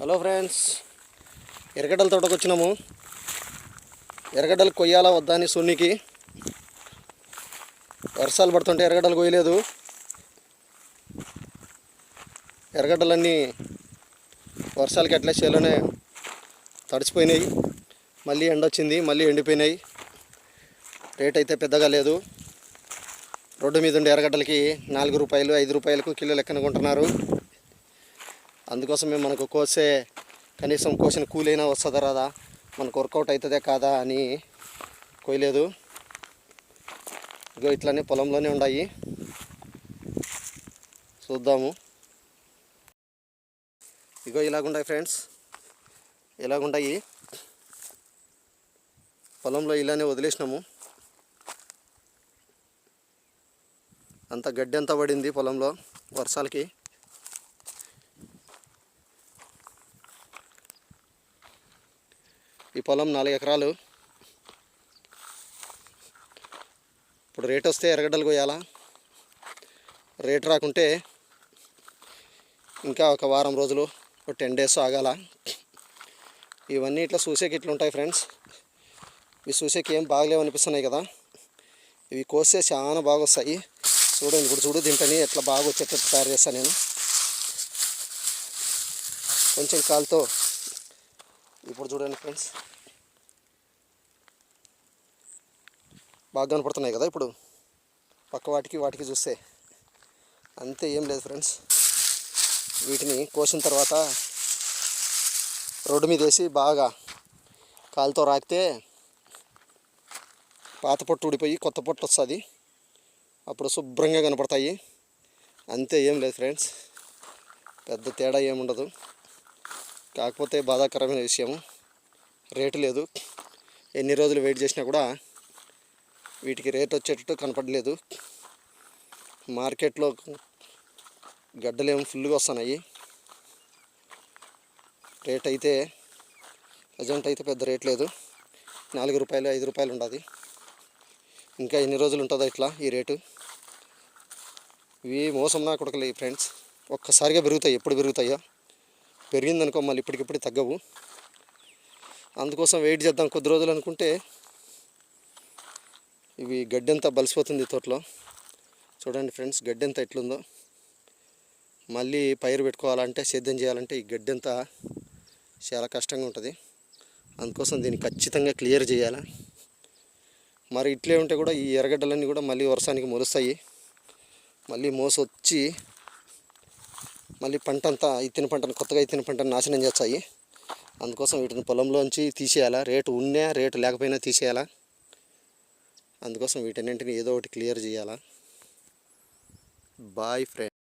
Hello friends ఎర్రగడ్డల తోటకు వచ్చినాము. ఎర్రగడ్డలు కొయ్యాలా వద్దా అని సున్నికి. వర్షాలు పడుతుంటే ఎర్రగడ్డలు కొయ్యలేదు. ఎర్రగడ్డలన్నీ వర్షాలకి అట్లా చేలోనే తడిచిపోయినాయి. మళ్ళీ ఎండ వచ్చింది మళ్ళీ ఎండిపోయినాయి. రేట్ అయితే పెద్దగా లేదు. రోడ్డు మీద ఉండే ఎర్రగడ్డలకి నాలుగు రూపాయలు ఐదు రూపాయలకు కిలో లెక్కన కొంటున్నారు. అందుకోసమే మనకు కోసే కనీసం కోసిన కూలైనా వస్తుందా రాదా? మనకు వర్కౌట్ అవుతుందే కాదా అని కోయలేదు. ఇగో ఇట్లానే పొలంలోనే ఉన్నాయి చూద్దాము. ఇగో ఇలాగుండాయి ఫ్రెండ్స్. ఇలాగుండాయి. పొలంలో ఇలానే వదిలేసినాము. అంత గడ్డి అంతా పడింది పొలంలో వర్షాలకి. ఈ పొలం నాలుగు ఎకరాలు. ఇప్పుడు రేట్ వస్తే ఎర్రగడ్డలు కొయ్యాలా? రేట్ రాకుంటే ఇంకా ఒక వారం రోజులు ఒక టెన్ డేస్ ఆగాల. ఇవన్నీ ఇట్లా చూసేకి ఇట్లా ఉంటాయి ఫ్రెండ్స్. ఇవి చూసేకి ఏం బాగలేవు అనిపిస్తున్నాయి కదా. ఇవి కోస్తే చాలా బాగా వస్తాయి చూడండి ఇప్పుడు చూడు దీంట్లోని ఎట్లా బాగా వచ్చేటట్టు తయారు చేస్తాను నేను. కొంచెం కాలుతో ఇప్పుడు చూడండి ఫ్రెండ్స్. బాగా కనపడుతున్నాయి కదా ఇప్పుడు? పక్క వాటికి వాటికి చూస్తే. అంతే ఏం లేదు ఫ్రెండ్స్. వీటిని కోసిన తర్వాత రోడ్డు మీద వేసి బాగా కాలుతో రాకితే పాత పొట్టు ఊడిపోయి కొత్త పొట్టు వస్తుంది. అప్పుడు శుభ్రంగా కనపడతాయి. అంతే ఏం లేదు ఫ్రెండ్స్. పెద్ద తేడా ఏముండదు. కాకపోతే బాధాకరమైన విషయం రేటు లేదు. ఎన్ని రోజులు వెయిట్ చేసినా కూడా వీటికి రేట్ వచ్చేటట్టు కనపడలేదు. మార్కెట్లో గడ్డలేమో ఫుల్గా వస్తున్నాయి. రేట్ అయితే ప్రజెంట్ అయితే పెద్ద రేట్ లేదు. నాలుగు రూపాయలు ఐదు రూపాయలు ఉండదు. ఇంకా ఎన్ని రోజులు ఉంటుందో ఇట్లా ఈ రేటు. ఇవి మోసం నా కొడకలే ఫ్రెండ్స్. ఒక్కసారిగా పెరుగుతాయి. ఎప్పుడు పెరుగుతాయో పెరిగిందనుకో మళ్ళీ ఇప్పటికిప్పుడు తగ్గవు. అందుకోసం వెయిట్ చేద్దాం కొద్ది రోజులు అనుకుంటే ఇవి గడ్డి అంతా బలిసిపోతుంది తోటలో. చూడండి ఫ్రెండ్స్ గడ్డి అంతా ఎట్లుందో. మళ్ళీ పైరు పెట్టుకోవాలంటే సేద్యం చేయాలంటే ఈ గడ్డి అంతా చాలా కష్టంగా ఉంటుంది. అందుకోసం దీన్ని ఖచ్చితంగా క్లియర్ చేయాలి. మరి ఇట్లే ఉంటే కూడా ఈ ఎర్రగడ్డలన్నీ కూడా మళ్ళీ వర్షానికి మొలుస్తాయి. మళ్ళీ మోసొచ్చి మళ్ళీ పంట అంతా ఇత్తిన పంటను కొత్తగా ఇత్తిన పంటను నాశనం చేస్తాయి. అందుకోసం వీటిని పొలంలోంచి తీసేయాలా? రేటు ఉన్నా రేటు లేకపోయినా తీసేయాలా? అందుకోసం వీటన్నింటిని ఏదో ఒకటి క్లియర్ చేయాలా? Boy friend.